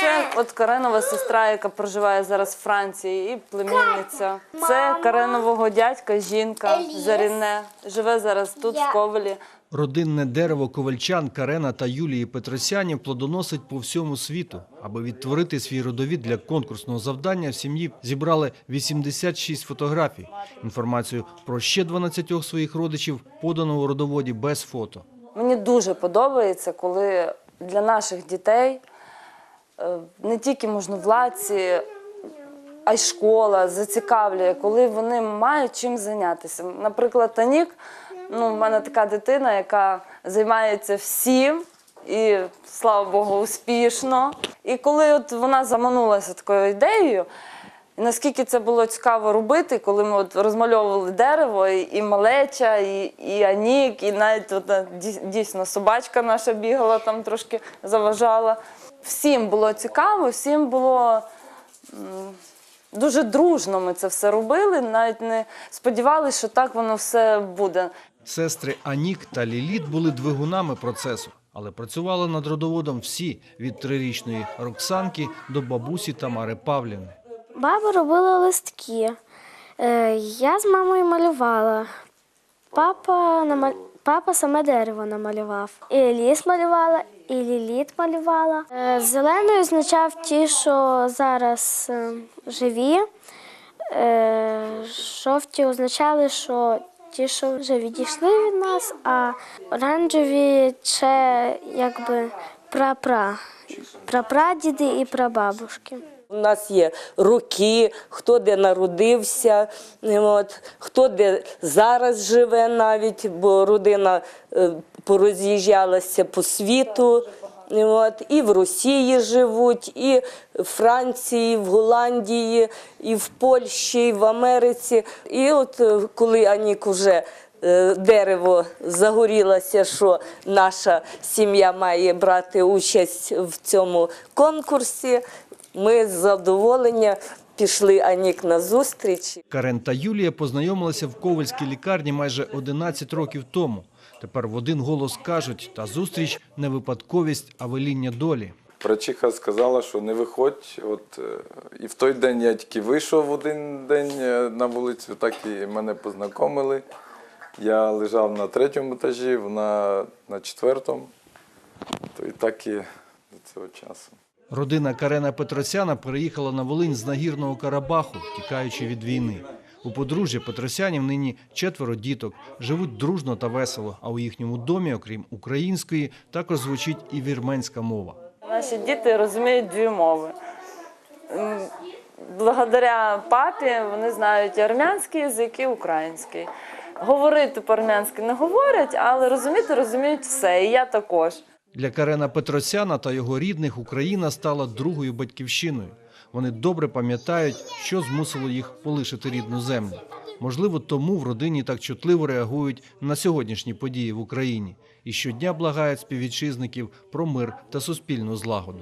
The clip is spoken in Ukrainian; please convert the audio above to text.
це от Каренова сестра, яка проживає зараз в Франції, і племінниця. Це Каренового дядька, жінка. Заріне. Живе зараз тут, в Ковелі. Родинне дерево ковальчан Карена та Юлії Петросянів плодоносить по всьому світу. Аби відтворити свій родовід для конкурсного завдання, в сім'ї зібрали 86 фотографій. Інформацію про ще 12 своїх родичів подано у родоводі без фото. Мені дуже подобається, коли для наших дітей не тільки можновладці, а й школа зацікавлює, коли вони мають чим зайнятися. Наприклад, Танік, ну, в мене така дитина, яка займається всім. І слава Богу, успішно. І коли от вона заманулася такою ідеєю, наскільки це було цікаво робити, коли ми от розмальовували дерево, і, і малеча, і, і Анік, і навіть от, е, дійсно собачка наша бігала, там трошки заважала. Всім було цікаво, всім було дуже дружно ми це все робили, навіть не сподівалися, що так воно все буде. Сестри Анік та Ліліт були двигунами процесу, але працювали над родоводом всі від трирічної Роксанки до бабусі Тамари Павлівни. Баба робила листки. Е, Я з мамою малювала. Папа, намаль... Папа саме дерево намалював. І ліс малювала, і ліліт малювала. Е, Зеленою означав ті, що зараз е, живі. Е, Жовті означали, що ті, що вже відійшли від нас, а оранжеві ще якби прапра. Прапрадіди і прабабушки. У нас є роки, хто де народився, от, хто де зараз живе навіть, бо родина е, пороз'їжджалася по світу. От, і в Росії живуть, і в Франції, в Голландії, і в Польщі, і в Америці. І от е, коли Анік вже е, дерево загорілося, що наша сім'я має брати участь в цьому конкурсі, ми з задоволення пішли Анік на зустріч. Карен та Юлія познайомилися в Ковальській лікарні майже 11 років тому. Тепер в один голос кажуть, та зустріч не випадковість, а веління долі. Врачиха сказала, що не виходь. От, е, і в той день я тільки вийшов в один день е, на вулицю, так і мене познайомили. Я лежав на третьому етажі, вона на четвертому. То і так і до цього часу. Родина Карена Петросяна переїхала на Волинь з нагірного Карабаху, тікаючи від війни. У подружжя Петросянів нині четверо діток, живуть дружно та весело, а у їхньому домі, окрім української, також звучить і вірменська мова. Наші діти розуміють дві мови. Благодаря папі вони знають армянський язик, і український. Говорити по-армянськи не говорять, але розуміти розуміють все. І я також. Для Карена Петросяна та його рідних Україна стала другою батьківщиною. Вони добре пам'ятають, що змусило їх полишити рідну землю. Можливо, тому в родині так чутливо реагують на сьогоднішні події в Україні і щодня благають співвітчизників про мир та суспільну злагоду.